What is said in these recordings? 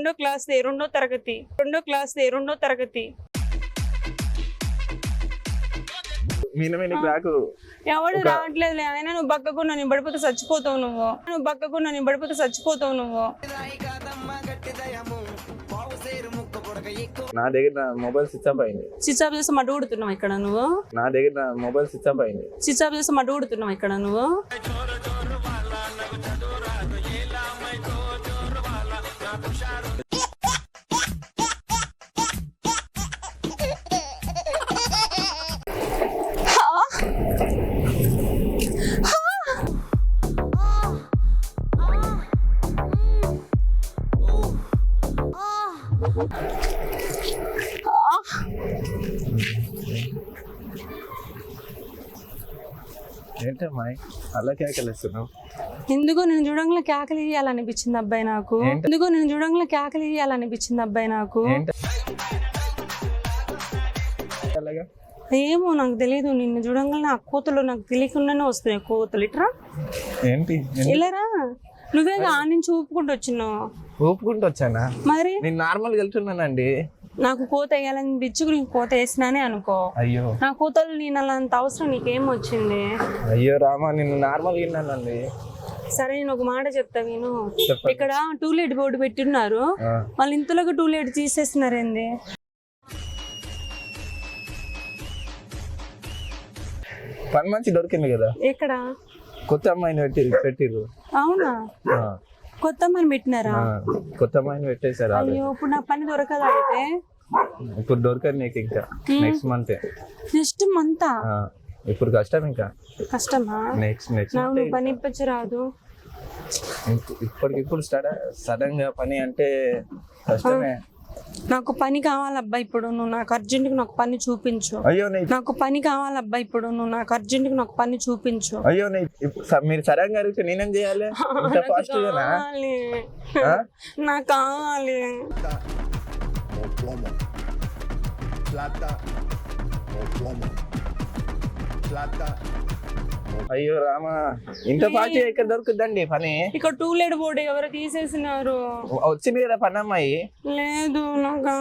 రెండో క్లాస్ రెండో తరగతి. రెండో క్లాస్ రెండో తరగతి. ఎవడు రావట్లేదు ఆయన నువ్వు బక్కకుండా నీ పడిపోతే చచ్చిపోతావు నువ్వు. నువ్వు బక్కకుండా నీ పడిపోతే చచ్చిపోతావు నువ్వు. నా దగ్గర మొబైల్ స్విచ్ ఆఫ్ అయింది. స్విచ్ ఆఫ్ చేసి మడ్డు కొడుతున్నావు ఇక్కడ నువ్వు. నా దగ్గర మొబైల్ స్విచ్ ఆఫ్ అయింది. స్విచ్ ఆఫ్ చేసి మడ్డు కొడుతున్నావు ఇక్కడ నువ్వు. ఏంటమ్మా అలా కేకలేస్తున్నావు? ఎందుకో నేను చూడంగా కేకలు ఇయ్యాలనిపించింది అబ్బాయి నాకు? ఎందుకో నేను చూడంగా కేకలు ఇయ్యాలనిపించింది అబ్బాయి నాకు. అలాగా ఏమో నాకు తెలియదు నిన్ను చూడంగా నా కోతలు నాకు తెలియకుండానే వస్తున్నాయి కోతలు ఇట్రా. ఏంటి? ఇలారా నువ్వే ఆ నుంచి ఊపుకుంటూ వచ్చినావు? ఊపుకుంటూ వచ్చానా? మరి? నేను నార్మల్ వెళ్తున్నానండి. నాకు కోత వేయాలని బిచ్చుకు నీకు కోత వేసినానే అనుకో. అయ్యో. నా కూతలు నేను అంత అవసరం నీకేం వచ్చింది? అయ్యో రామా నేను నార్మల్ విన్నానండి. సరే నేను ఒక మాట చెప్తా విను. చెప్పండి. ఇక్కడ టూలెట్ బోర్డు పెట్టున్నారు. ఆ, వాళ్ళు ఇంతలోకి టూలెట్ తీసేస్తున్నారేంది పని మంచి దొరికింది కదా. ఎక్కడ? కొత్త అమ్మాయిని పెట్టి పెట్టిర్రు. అవునా? ఆ, కొత్త అమ్మని పెట్టినారా? కొత్త అమ్మాయిని పెట్టేశారు. అయ్యో ఇప్పుడు నా పని దొరకదా అయితే. ఇప్పుడు దొరకదు నీకు ఇంకా. నెక్స్ట్ మంత్ నెక్స్ట్ మంతా ఇప్పుడు కష్టం ఇంకా. కష్టమా? నెక్స్ట్ నెక్స్ట్ నాకు పని ఇప్పచ్చు రాదు. ఇప్పటికిప్పుడు సడన్గా పని అంటే కష్టమే. నాకు పని కావాలబ్బా ఇప్పుడు నువ్వు నాకు అర్జెంటుగా నాకు పని చూపించు. అయ్యో నీ నాకు పని కావాలబ్బా ఇప్పుడు నువ్వు నాకు అర్జెంటుగా నాకు పని చూపించు. అయ్యో మీరు సడన్గా అడిగితే నేనేం చేయాలి? ఇంత నాకు కావాలి. Plata. O plomo. Plata. అయ్యో రామా ఇంత ఫాస్ట్ ఎక్కడ దొరుకుద్దండి పని. ఇక్కడ టూలెట్ బోర్డు ఎవరు తీసేసినారు. వచ్చింది కదా పని అమ్మాయి. లేదు నాకు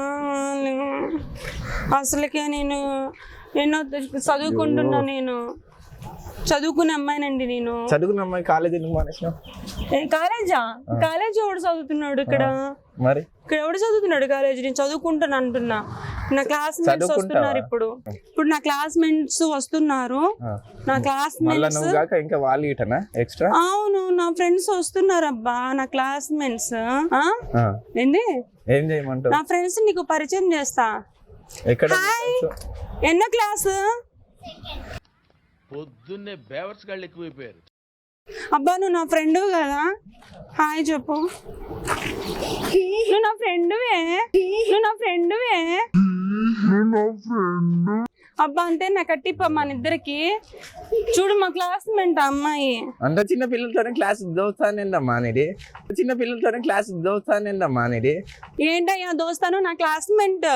అసలుకే నేను ఎన్నో చదువుకుంటున్నా నేను. చదువుకునే అమ్మాయినండి నేను. చదువుకున్న అమ్మాయి కాలేజ్ ఎందుకు కాలేజా కాలేజ్ ఎవడు చదువుతున్నాడు ఇక్కడ? మరి? ఇక్కడ ఎవడు చదువుతున్నాడు కాలేజ్ నేను చదువుకుంటాను అంటున్నా. నా క్లాస్మేట్స్? వస్తున్నారు ఇప్పుడు. ఇప్పుడు నా క్లాస్మేట్స్ వస్తున్నారు. నా క్లాస్మేట్స్ ఇంకా వాళ్ళు ఇటనా? ఎక్స్ట్రా? అవును నా ఫ్రెండ్స్ వస్తున్నారు అబ్బా నా క్లాస్మేట్స్ ఏంది? ఏం చేయమంటావు? నా ఫ్రెండ్స్ నీకు పరిచయం చేస్తా. ఎక్కడ హాయ్ ఎన్నో క్లాస్ పొద్దున్నే బేవర్స్ గాళ్ళు ఎక్కువైపోయారు. అబ్బా నువ్వు నా ఫ్రెండ్ కదా? హాయ్ చెప్పు. నువ్వు నా ఫ్రెండ్వే నువ్వు నా ఫ్రెండ్వే అబ్బా అంతే నా కట్టిప్ప మన ఇద్దరికి. చూడు మా క్లాస్మేట్ అమ్మాయి. అంత చిన్న పిల్లలతోనే క్లాస్ దోస్తానేందమ్మా అనేది. చిన్న పిల్లలతోనే క్లాస్ దోస్తానేందమ్మా అనేది. ఏంటయ్యా దోస్తాను నా క్లాస్మేట్?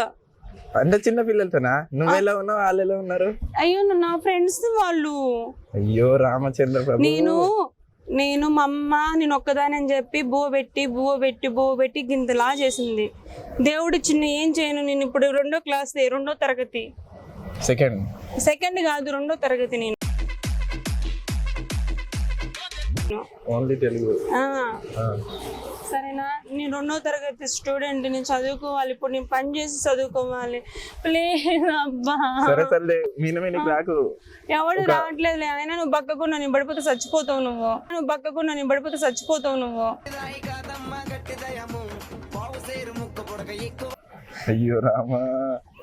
అంత చిన్న పిల్లలతోనా? నువ్వు ఎలా ఉన్నావు? వాళ్ళు ఎలా ఉన్నారు? అయ్యో నా ఫ్రెండ్స్ వాళ్ళు. అయ్యో రామచంద్ర ప్రభు. నేను నేను మా అమ్మ నేను ఒక్కదాని అని చెప్పి బువ్వ పెట్టి బువ్వ పెట్టి బువ్వ పెట్టి గింతలా చేసింది. దేవుడు చిన్న ఏం చేయను? నేను ఇప్పుడు రెండో క్లాస్ రెండో తరగతి. సెకండ్ సెకండ్ కాదు రెండో తరగతి నేను. ఓన్లీ తెలుగు ఆ, ఆ. సరేనా? నేను రెండో తరగతి స్టూడెంట్ నేను చదువుకోవాలి. ఇప్పుడు నేను పని చేసి చదువుకోవాలి. ప్లీజ్ అబ్బా. సరే రాకు. ఎవడు రావట్లేదు ఆయన నువ్వు బక్కకుండా నేను పడిపోతే చచ్చిపోతావు నువ్వు. నువ్వు బక్కకుండా నేను పడిపోతే చచ్చిపోతావు నువ్వు. అయ్యో రామా.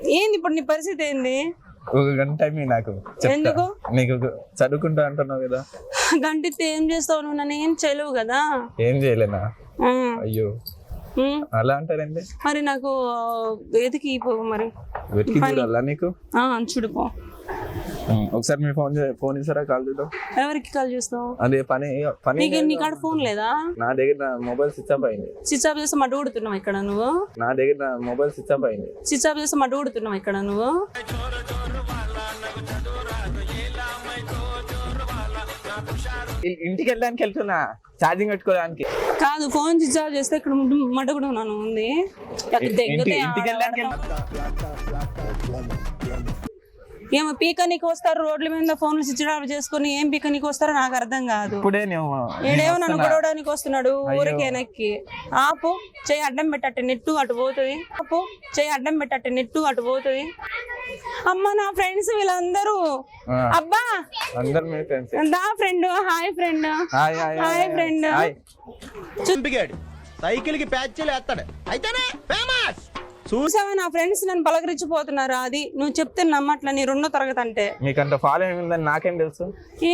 ఏంది ఇప్పుడు నీ పరిస్థితి ఏంది? ఒక గంట టైం ఇయ్యి నాకు. చెప్తా. ఎందుకు? నీకు ఒక- చదువుకుంటా అంటున్నావు కదా. గంటితే ఏం చేస్తావు నువ్వు? నన్ను ఏం చేయలేవు కదా? ఏం చేయలేనా? అయ్యో. అలా అంటారండి? మరి నాకు ఎదికి పో మరి వెతికి చూడాలా నీకు? ఉం, ఒకసారి మీ ఫోన్ ఫోన్ ఇస్తారా కాల్ చేద్దాం ఎవరికి కాల్ చేస్తావు? అదే పని పని నీ కాడ ఫోన్ లేదా? నా దగ్గర మొబైల్ స్విచ్ ఆఫ్ అయింది. స్విచ్ ఆఫ్ చేస్తే మడ్డు కొడుతున్నావు ఇక్కడ నువ్వు? నా దగ్గర మొబైల్ స్విచ్ ఆఫ్ అయింది. స్విచ్ ఆఫ్ చేస్తే మడ్డు కొడుతున్నావు ఇక్కడ నువ్వు? ఇంటికి వెళ్ళడానికి వెళ్తున్నా. ఛార్జింగ్ పెట్టుకోవడానికి. కాదు ఫోన్ ఆఫ్ చేస్తే ఇక్కడ మడ్డ కూడా ఉన్నాను ఉంది. ఇంటికి వెళ్ళడానికి. ఏమో పీకనీకి వస్తారు రోడ్ల మీద ఫోన్లు స్విచ్ ఆఫ్ చేసుకుని ఏం పీకనీకి వస్తారో నాకు అర్థం కాదు. ఈడేమో నన్ను. గొడవడానికి వస్తున్నాడు ఊరికి వెనక్కి. ఆపు చెయ్యి అడ్డం పెట్టట్టు నెట్టు అటు పోతుంది. ఆపు చెయ్యి అడ్డం పెట్టట్టు నెట్టు అటు పోతుంది. అమ్మ నా ఫ్రెండ్స్ వీళ్ళందరూ. అబ్బా! దా friend hi friend. Hi hi hi friend. సైకిల్కి ప్యాచ్లు వేస్తాడు అయితేనే ఫేమస్ చూసావా నా ఫ్రెండ్స్ నన్ను పలకరించిపోతున్నారు? అది నువ్వు చెప్తే నమ్మట్ల నీ రెండో తరగతి అంటే. మీకంత ఫాలోయింగ్ ఉందని నాకేం తెలుసు?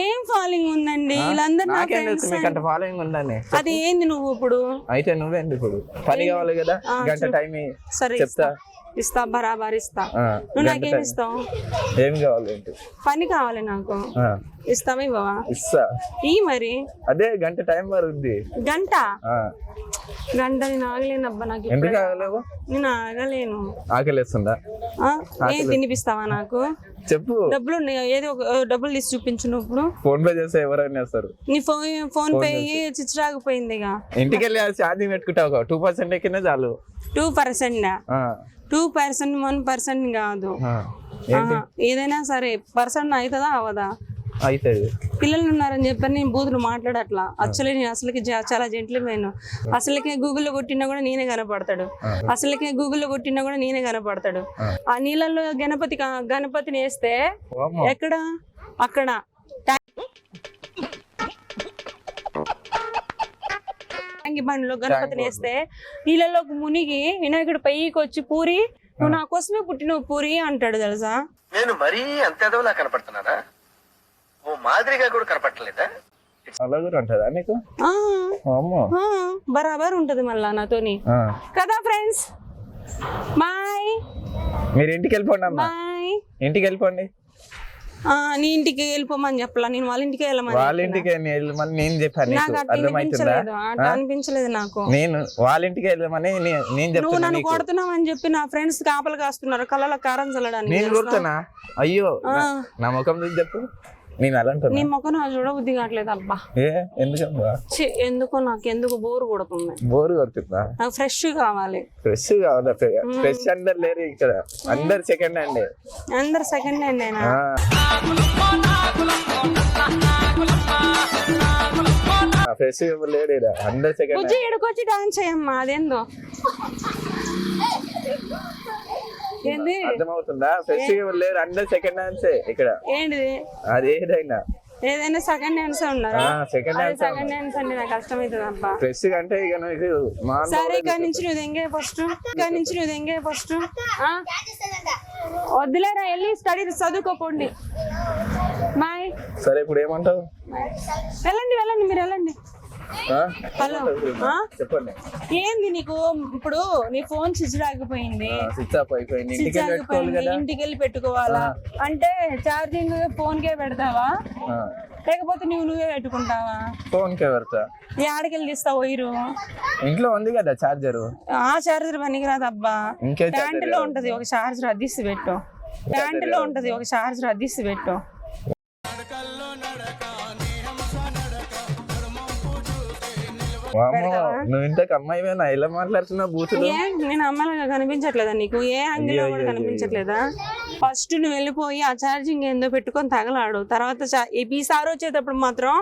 ఏం ఫాలోయింగ్ ఉందండి? వీళ్ళందరూ నా నాకేం తెలుసు మీకంత ఫాలోయింగ్ ఉందని? అది ఏంది నువ్వు ఇప్పుడు? అయితే నువ్వేంటి ఇప్పుడు? పని కావాలి కదా? గంట. టైం. సరే చెప్తా. ఇస్తా బరాబర్ ఇస్తా. నువ్వు గంట నాకేం టైం. ఇస్తావు? ఏం కావాలి పని కావాలి నాకు. ఇస్తావా ఇవ్వవా? ఇస్తా. ఈ మరి. అదే గంట టైం పడుద్ది. గంట? ఆ, గంట నేను ఆగలేను అబ్బా నాకు ఎందుకు ఆగలేవు? నేను ఆగలేను. ఆకలిస్తుందా? ఏం తినిపిస్తావా నాకు? చెప్పు. డబ్బులు ఉన్నాయి ఏదో ఒక డబ్బులు తీసి చూపించు ఇప్పుడు. ఫోన్ పే చేస్తే ఎవరైనా వేస్తారు. నీ ఫోన్ ఫోన్ పే చిచ్చు రాకపోయింది ఇక. ఇంటికి వెళ్ళి ఛార్జింగ్ పెట్టుకుంటావు టూ పర్సెంట్ ఎక్కినా చాలు. Two percent? Two percent one percent కాదు. ఏదైనా సరే పర్సెంట్ అవుతుందా అవదా అవుతుంది పిల్లలు ఉన్నారని చెప్పని నేను బూతులు మాట్లాడట్లా. అసలు నేను అసలుకి చాలా జెంట్లమైన అసలుకే గూగుల్లో కొట్టినా కూడా నేనే కనపడతాడు. అసలుకే గూగుల్లో కొట్టినా కూడా నేనే కనపడతాడు. ఆ. నీళ్ళల్లో గణపతి గణపతిని వేస్తే. ఎక్కడ? అక్కడ. ట్యాంకి బండిలో గణపతిని వేస్తే నీళ్ళలోకి మునిగి వినాయకుడు పైకి వచ్చి పూరి నువ్వు నా కోసమే పుట్టినవు పూరి అంటాడు తెలుసా? నేను మరీ అంత ఎదవలా కనపడుతున్నానా? ఓ మాదిరిగా కూడా కనపడలేదా అలా కూడా ఉంటుందా నీకు? బరాబర్ ఉంటది మళ్ళా నాతోని. ఆ. కదా ఫ్రెండ్స్ బాయ్. మీరు ఇంటికి వెళ్ళిపోండి అమ్మా. ఇంటికి వెళ్ళిపోండి. నీ ఇంటికి వెళ్ళిపోమని చెప్పలా. నేను వాళ్ళ ఇంటికి వెళ్ళమని వాళ్ళ. ఇంటికి వెళ్ళమని నేను చెప్పాను అర్థమవుతుందా అనిపించలేదు నాకు. నేను వాళ్ళ ఇంటికి వెళ్ళమని నే- నేను నువ్వు నన్ను నీకు. కొడుతున్నావని చెప్పి నా ఫ్రెండ్స్ కాపలు కాస్తున్నారు. కళ్ళలో కారం చల్లడానికి నేను? కొడుతున్నా అయ్యో. నా- నా ముఖం చూసి చెప్పు. నేను అలా నీ ముఖం నాకు చూడబుద్ధి కావట్లేదు అబ్బా. ఏ? ఎందుకమ్మా? ఎందుకో నాకు ఎందుకు బోర్ కొడుతుంది. బోరు కొడుతుందా? నాకు ఫ్రెష్ కావాలి. ఫ్రెష్ కావాలా? ఫ్రెష్ అందరు లేరు ఇక్కడ. అందరు సెకండ్ హ్యాండ్ అందరు సెకండ్ హ్యాండ్ అయినా సెకండ్ బుజ్జి డాన్స్ చేయమ్మా అదేందో. ఏంది? అర్థమవుతుందా? ఫ్రెష్ లేరు అందరు సెకండ్ హ్యాండ్స్ ఇక్కడ. ఏంటిది? అది ఏదైనా. ఏదైనా సెకండ్ హ్యాండ్స్ ఉన్నారా సెకండ్ హ్యాండ్స్ అంటే నాకు కష్టమవుతుంది అబ్బా ఫ్రెష్ అంటే ఇక సరే ఇక్కడ నుంచి నువ్వు దెంగే ఫస్ట్ ఇక్కడ నుంచి నువ్వు దెంగే ఫస్ట్ వద్దులేరా వెళ్ళి స్టడీ చదువుకోపోండి. బాయ్ సరే ఇప్పుడు ఏమంటావు వెళ్ళండి వెళ్ళండి మీరు వెళ్ళండి? హలో. ఏంది నీకు? ఇప్పుడు నీ ఫోన్ స్విచ్ ఆగిపోయింది. స్విచ్ ఆఫ్ అయిపోయింది. ఇంటికి స్విచ్ వెళ్ళి పెట్టుకోవాలి ఆగిపోయింది ఇంటికి వెళ్ళి పెట్టుకోవాలా అంటే ఛార్జింగ్ ఫోన్ కే పెడతావా. లేకపోతే నువ్వు నువ్వే పెట్టుకుంటావా? ఫోన్ కే పెడతా ఆడికెళ్ళి తీస్తావు వైరు ఇంట్లో ఉంది కదా చార్జర్ ఆ చార్జర్ పనికిరాదు అబ్బా ఇంకే ప్యాంట్లో ఉంటది ఒక చార్జర్ అద్దిసి పెట్టు. ప్యాంట్లో ఉంటది ఒక చార్జర్ అద్దిసి పెట్టు. నువ్వు ఎలా మాట్లాడుతున్నావు బూతులు ఏ నేను అమ్మాయిలాగా కనిపించట్లేదా నీకు ఏ యాంగిల్లో కూడా కనిపించట్లేదా ఫస్ట్ నువ్వు వెళ్ళిపోయి ఆ ఛార్జింగ్ ఏందో పెట్టుకొని తగలాడు తర్వాత ఈసారి వచ్చేటప్పుడు మాత్రం.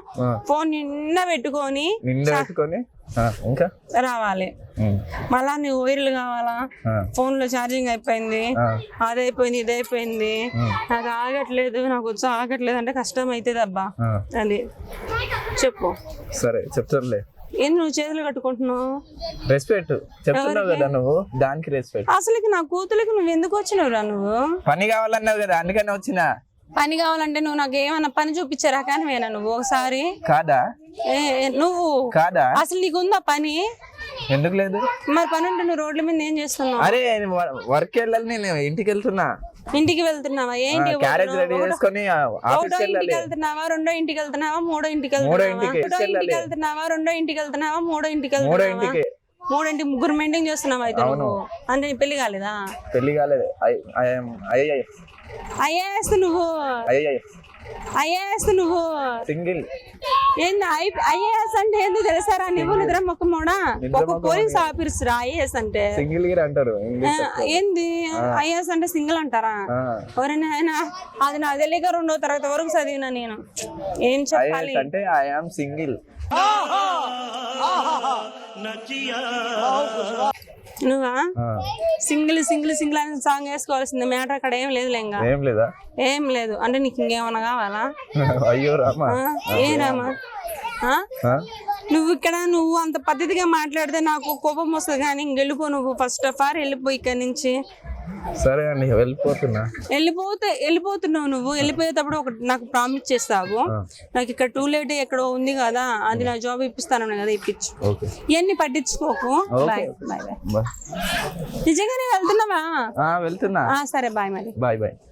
ఫోన్ నిన్న పెట్టుకొని పెట్టుకొని ఇంకా రావాలి మళ్ళా నీ వైర్లు కావాలా ఫోన్లో ఛార్జింగ్ అయిపోయింది ఆ, అదైపోయింది ఇదైపోయింది నాకు ఆగట్లేదు నాకు వచ్చి ఆగట్లేదు అంటే కష్టం అవుతుంది అబ్బా. అది చెప్పు సరే చెప్తానులే ఏంది నువ్వు చేతులు కట్టుకుంటున్నావు? రెస్పెక్ట్ చెప్తున్నావు కదా నువ్వు? దానికి రెస్పెక్ట్ అసలుకి నా కూతురికి నువ్వు ఎందుకు వచ్చినవురా నువ్వు? పని కావాలన్నావు కదా అందుకని వచ్చినా. పని కావాలంటే నువ్వు నాకు ఏమన్నా పని చూపించారా కానీ వేనా నువ్వు ఒకసారి? కాదా? నువ్వు? కాదా? అసలు నీకు ఉందా పని? ఎందుకు లేదు? మరి పని ఉంటే నువ్వు రోడ్ల మీద ఏం చేస్తున్నావు? అరే వర్క్ వెళ్ళాలి నేను ఇంటికి వెళ్తున్నా. ఇంటికి వెళ్తున్నావా? ఏంటి క్యారేజ్ రెడీ చేసుకొని ఆఫీస్కి ఇంటికి వెళ్తున్నావా? రెండో ఇంటికి వెళ్తున్నావా? మూడో ఇంటికి మూడో వెళ్తున్నావా? వెళ్ళాలి. ఇంటికి వెళ్తున్నావా? రెండో ఇంటికి వెళ్తున్నావా? మూడో ఇంటికి మూడో వెళ్తున్నావా? ఇంటికి. మూడో ఇంటికి ముగ్గురు మెయింటైన్ చేస్తున్నావా అయితే నువ్వు? అంటే పెళ్ళి కాలేదా? పెళ్ళి కాలేదు. ఐఏఎస్. నువ్వు? ఐఏఎస్ నువ్వు? సింగిల్. ఏంది? ఐఏఎస్ అంటే ఏంది తెలుసారా నువ్వు నిద్ర మొక్కమోడా? ఒక పోలీస్ ఆఫీసర్ ఐఏఎస్ అంటే. సింగిల్ గిర్ అంటారు ఏంది? ఐఏఎస్ అంటే సింగిల్ అంటారా. ఎవరైనా ఆయన అది నా తెలియక రెండో తరగతి వరకు చదివినా నేను. ఏం చెప్పాలి? అంటే ఐ ఆమ్ సింగిల్. నువ్వా? సింగిల్ సింగిల్ సింగిల్ అని సాంగ్ వేసుకోవాల్సింది. మ్యాటర్ అక్కడ ఏం లేదు లేంగా ఏం లేదా? ఏం లేదు. అంటే నీకు ఇంకేమన్నా కావాలా? అయ్యో రామా? ఏ రామా? నువ్వు ఇక్కడ నువ్వు అంత పద్ధతిగా మాట్లాడితే నాకు కోపం వస్తుంది కానీ ఇంక వెళ్ళిపో నువ్వు. ఫస్ట్ ఆఫ్ ఆల్ వెళ్ళిపో ఇక్కడ నుంచి. సరే అండి వెళ్ళిపోతున్నా. వెళ్ళిపోతే వెళ్ళిపోతున్నావు నువ్వు. వెళ్ళిపోయేటప్పుడు ఒక నాకు ప్రామిస్ చేస్తావు. నాకు ఇక్కడ టూ లేట్ ఎక్కడో ఉంది కదా అది నా జాబ్ ఇప్పిస్తాను కదా ఇప్పించు. ఇవన్నీ పట్టించుకోకు. బాయ్ బాయ్ నిజంగానే వెళ్తున్నావా? వెళ్తున్నా. సరే బాయ్ మరి. Bye bye